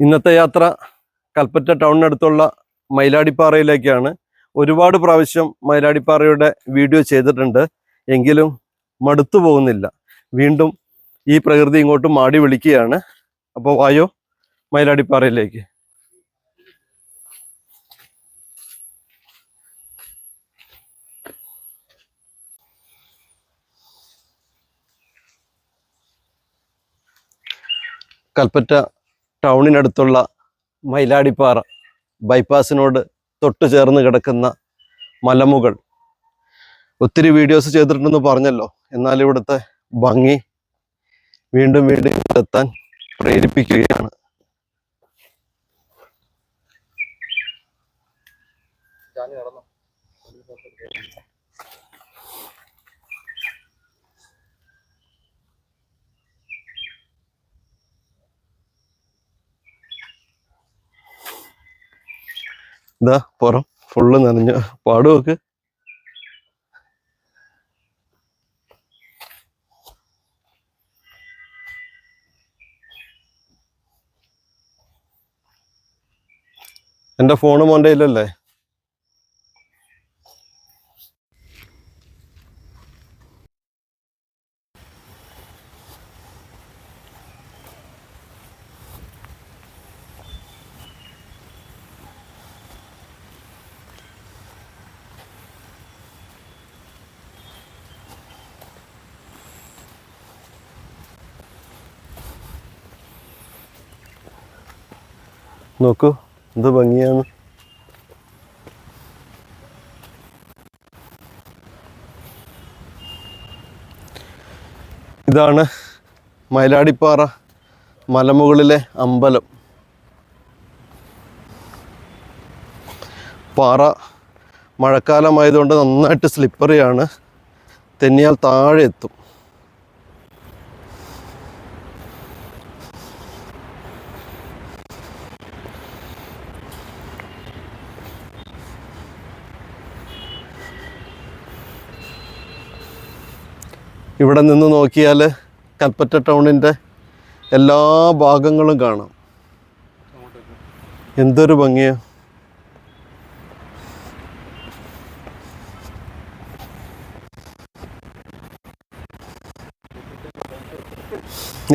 ഇന്നത്തെ യാത്ര കൽപ്പറ്റ ടൗണിനടുത്തുള്ള മയിലാടിപ്പാറയിലേക്കാണ്. ഒരുപാട് പ്രാവശ്യം മയിലാടിപ്പാറയുടെ വീഡിയോ ചെയ്തിട്ടുണ്ട്. എങ്കിലും മടുത്തു പോകുന്നില്ല. വീണ്ടും ഈ പ്രകൃതി ഇങ്ങോട്ട് മാടി വിളിക്കുകയാണ്. അപ്പോൾ വായോ മയിലാടിപ്പാറയിലേക്ക്. കൽപ്പറ്റ ടൗണിനടുത്തുള്ള മയിലാടിപ്പാറ ബൈപ്പാസിനോട് തൊട്ടു ചേർന്ന് കിടക്കുന്ന മലമുകൾ. ഒത്തിരി വീഡിയോസ് ചെയ്തിട്ടുണ്ടെന്ന് പറഞ്ഞല്ലോ. എന്നാൽ ഇവിടുത്തെ ഭംഗി വീണ്ടും വീണ്ടും എത്താൻ പ്രേരിപ്പിക്കുകയാണ്. ഇതാ പുറം. ഫുള്ള് നനഞ്ഞു. പാടുമൊക്കെ എന്റെ ഫോണ് മോന്റെ കയ്യിലല്ലേ? നോക്കൂ എന്ത് ഭംഗിയാണ്. ഇതാണ് മയിലാടിപ്പാറ മലമുകളിലെ അമ്പലം. പാറ മഴക്കാലമായതുകൊണ്ട് നന്നായിട്ട് സ്ലിപ്പറിയാണ് തെന്നിയാൽ താഴെ എത്തും. ഇവിടെ നിന്ന് നോക്കിയാൽ കൽപ്പറ്റ ടൗണിന്റെ എല്ലാ ഭാഗങ്ങളും കാണാം. എന്തൊരു ഭംഗിയാ.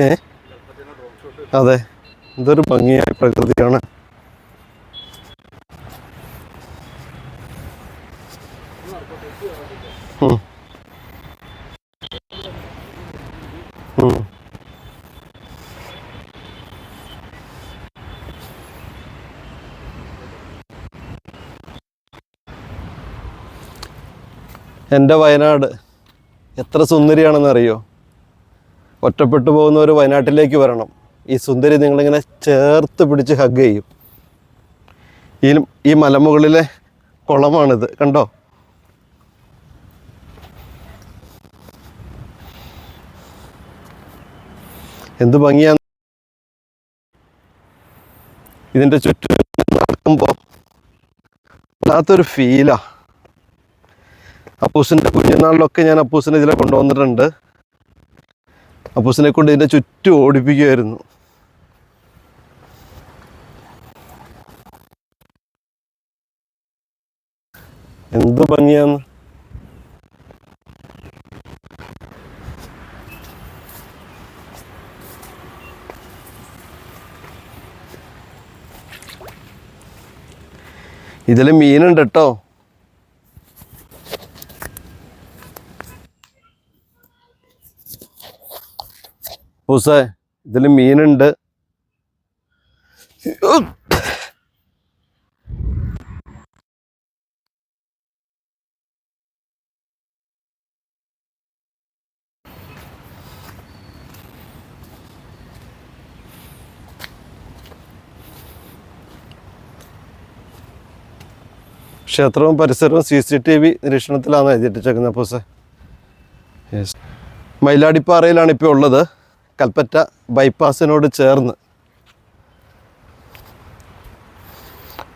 ഏ? അതെ എന്തൊരു ഭംഗിയായ പ്രകൃതിയാണ്. എന്റെ വയനാട് എത്ര സുന്ദരിയാണെന്ന് അറിയോ ഒറ്റപ്പെട്ടു പോകുന്നവർ വയനാട്ടിലേക്ക് വരണം. ഈ സുന്ദരി നിങ്ങളിങ്ങനെ ചേർത്ത് പിടിച്ച് ഹഗ് ചെയ്യും. ഈ ഈ മലമുകളിലെ കുളമാണിത് കണ്ടോ? എന്ത് ഭംഗിയാ ഇതിന്റെ ചുറ്റും നടക്കുമ്പോൾ വല്ലാത്തൊരു ഫീലാ അപ്പൂസിന്റെ കുഞ്ഞുനാളിലൊക്കെ ഞാൻ അപ്പൂസിനെ ഇതിലെ കൊണ്ടുവന്നിട്ടുണ്ട്. അപ്പൂസിനെ കൊണ്ട് ഇതിന്റെ ചുറ്റും ഓടിപ്പിക്കുമായിരുന്നു എന്ത് ഭംഗിയാന്ന്. ഇതിൽ മീനുണ്ട് കേട്ടോ. പൂസേ ഇതിൽ മീനുണ്ട്. ക്ഷേത്രവും പരിസരവും സി സി ടി വി നിരീക്ഷണത്തിലാണ് എഴുതിയിട്ടേക്കുന്നത് പൂസേ യെസ് മയിലാടിപ്പാറയിലാണ് ഇപ്പോൾ ഉള്ളത്. കൽപ്പറ്റ ബൈപ്പാസിനോട് ചേർന്ന്.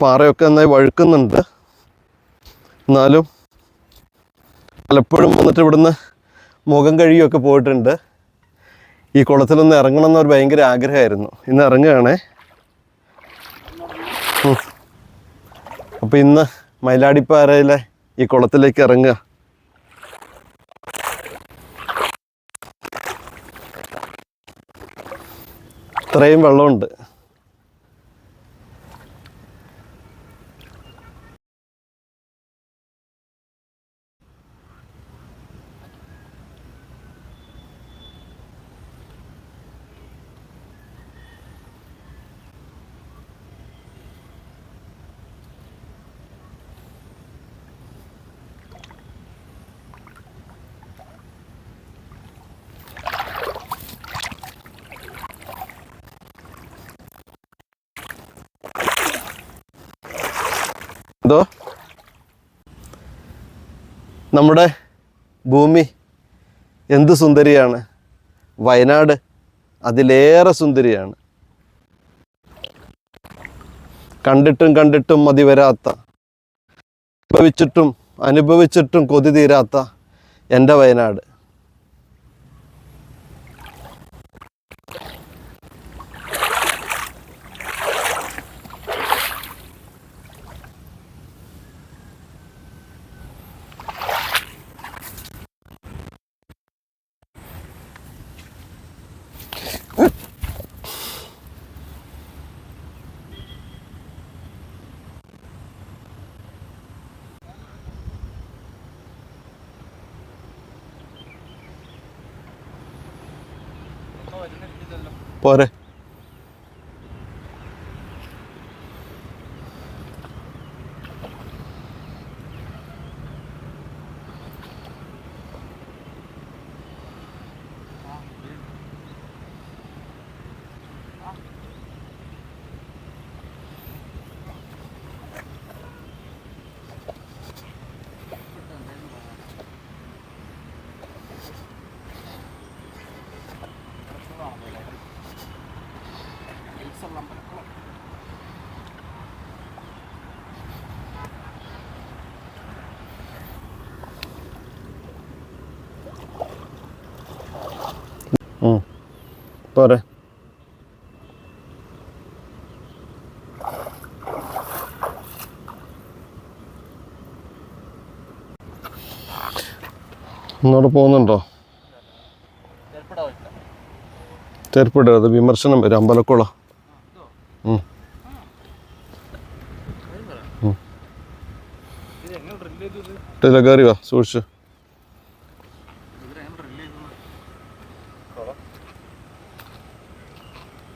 പാറയൊക്കെ നന്നായി വഴുക്കുന്നുണ്ട്. എന്നാലും പലപ്പോഴും വന്നിട്ട് ഇവിടുന്ന് മുഖം കഴുകിയൊക്കെ പോയിട്ടുണ്ട്. ഈ കുളത്തിലൊന്ന് ഇറങ്ങണം ഒരു ഭയങ്കര ആഗ്രഹമായിരുന്നു. ഇന്ന് ഇറങ്ങുകയാണേ. അപ്പോൾ ഇന്ന് മൈലാടിപ്പാറയിലെ ഈ കുളത്തിലേക്ക് ഇറങ്ങുക. ഇത്രയും വെള്ളമുണ്ട്. എന്തോ? നമ്മുടെ ഭൂമി എന്ത് സുന്ദരിയാണ്? വയനാട് അതിലേറെ സുന്ദരിയാണ്. കണ്ടിട്ടും കണ്ടിട്ടും മതി വരാത്ത അനുഭവിച്ചിട്ടും അനുഭവിച്ചിട്ടും കൊതി തീരാത്ത എന്റെ വയനാട്. പോരെ. പോരെ. ഒന്നുകൂടെ പോകുന്നുണ്ടോ? ചെരുപ്പിടരുത് വിമർശനം വരും. അമ്പലക്കുളം. ഇട്ടില്ല കയറി വാ സൂക്ഷിച്ച്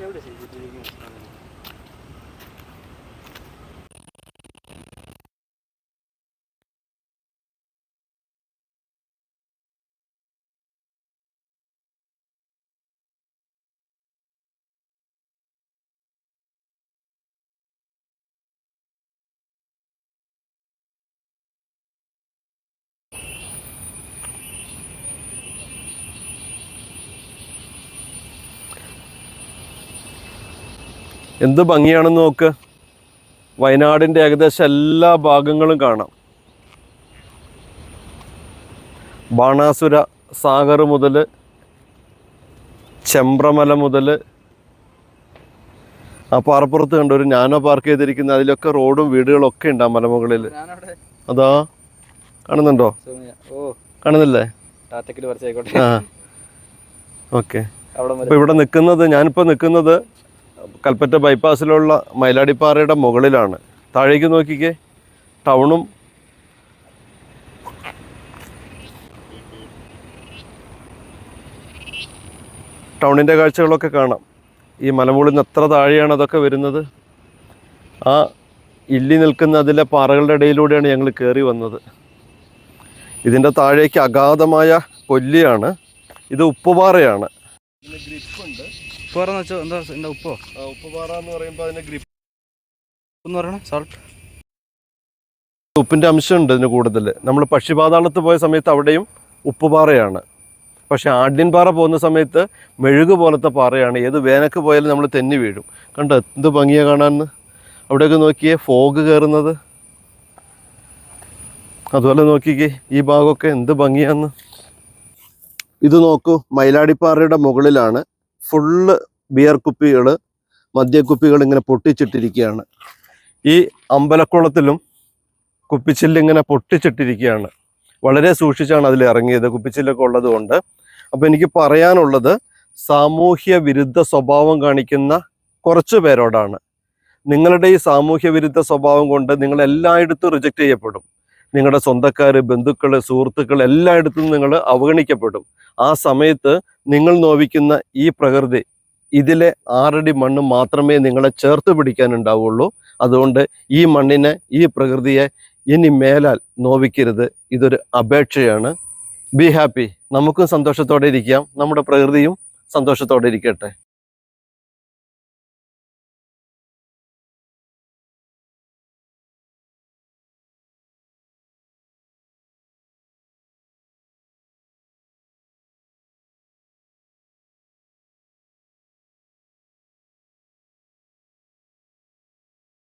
एवढंच എന്ത് ഭംഗിയാണെന്ന് നോക്ക്. വയനാടിന്റെ ഏകദേശം എല്ലാ ഭാഗങ്ങളും കാണാം. ബാണാസുര സാഗർ മുതൽ ചെമ്പ്രമല മുതൽ ആ പാറപ്പുറത്ത് കണ്ട ഒരു ഞാനോ പാർക്ക് ചെയ്തിരിക്കുന്ന അതിലൊക്കെ റോഡും വീടുകളും ഒക്കെ ഉണ്ട് ആ മലമുകളിൽ അതാ കാണുന്നുണ്ടോ? കാണുന്നില്ലേ? ആ. ഓക്കെ. അപ്പോൾ ഇവിടെ നിൽക്കുന്നത് ഞാനിപ്പോൾ നിൽക്കുന്നത് കൽപ്പറ്റ ബൈപ്പാസിലുള്ള മയിലാടിപ്പാറയുടെ മുകളിലാണ്. താഴേക്ക് നോക്കിക്കേ. ടൗണും. ടൗണിന്റെ കാഴ്ചകളൊക്കെ കാണാം. ഈ മലമുകളിൽ നിന്ന് എത്ര താഴെയാണ് അതൊക്കെ വരുന്നത്? ആ ഇല്ലി നിൽക്കുന്ന അതിലെ പാറകളുടെ ഇടയിലൂടെയാണ് ഞങ്ങൾ കയറി വന്നത്. ഇതിന്റെ താഴേക്ക് അഗാധമായ കൊല്ലിയാണ് ഇത് ഉപ്പുപാറയാണ്. ഇതിന് ഗ്രിപ്പുണ്ട് ഉപ്പാറന്ന് വെച്ചാൽ എന്താ എന്താ ഉപ്പോ? ഉപ്പുപാറ എന്ന് പറയുമ്പോൾ അതിന്റെ ഗ്രിപ്പ് എന്ന് പറയണേ സോൾട്ട് ഉപ്പിന്റെ അംശമുണ്ട് ഇതിന് കൂടുതൽ നമ്മൾ പക്ഷിപാതാളത്ത് പോയ സമയത്ത് അവിടെയും ഉപ്പുപാറയാണ്. പക്ഷേ ആഢ്യൻപാറ പോകുന്ന സമയത്ത് മെഴുക് പോലത്തെ പാറയാണ്. ഏത് വേനക്ക് പോയാലും നമ്മൾ തെന്നി വീഴും. കണ്ടോ എന്ത് ഭംഗിയാണ് കാണാമെന്ന് അവിടെയൊക്കെ നോക്കിയേ ഫോഗ് കയറുന്നത് അതുപോലെ നോക്കിക്കേ ഈ ഭാഗമൊക്കെ എന്ത് ഭംഗിയാന്ന്? ഇത് നോക്കൂ മയിലാടിപ്പാറയുടെ മുകളിലാണ് ഫുള്ള് ബിയർ കുപ്പികൾ മദ്യക്കുപ്പികൾ ഇങ്ങനെ പൊട്ടിച്ചിട്ടിരിക്കുകയാണ് ഈ അമ്പലക്കുളത്തിലും കുപ്പിച്ചില്ലിങ്ങനെ പൊട്ടിച്ചിട്ടിരിക്കുകയാണ് വളരെ സൂക്ഷിച്ചാണ് അതിൽ ഇറങ്ങിയത് കുപ്പിച്ചില്ലൊക്കെ ഉള്ളത് കൊണ്ട്. അപ്പോൾ എനിക്ക് പറയാനുള്ളത് സാമൂഹ്യ വിരുദ്ധ സ്വഭാവം കാണിക്കുന്ന കുറച്ച് പേരോടാണ്. നിങ്ങളുടെ ഈ സാമൂഹ്യ വിരുദ്ധ സ്വഭാവം കൊണ്ട് നിങ്ങൾ എല്ലായിടത്തും റിജക്റ്റ് ചെയ്യപ്പെടും. നിങ്ങളുടെ സ്വന്തക്കാർ ബന്ധുക്കൾ സുഹൃത്തുക്കൾ എല്ലായിടത്തും നിങ്ങൾ അവഗണിക്കപ്പെടും. ആ സമയത്ത് നിങ്ങൾ നോവിക്കുന്ന ഈ പ്രകൃതി ഇതിലെ ആറടി മണ്ണ് മാത്രമേ നിങ്ങളെ ചേർത്ത് പിടിക്കാനുണ്ടാവുള്ളൂ. അതുകൊണ്ട് ഈ മണ്ണിനെ ഈ പ്രകൃതിയെ ഇനി മേലാൽ നോവിക്കരുത്. ഇതൊരു അപേക്ഷയാണ്. ബി ഹാപ്പി നമുക്കും സന്തോഷത്തോടെ ഇരിക്കാം. നമ്മുടെ പ്രകൃതിയും സന്തോഷത്തോടെ ഇരിക്കട്ടെ.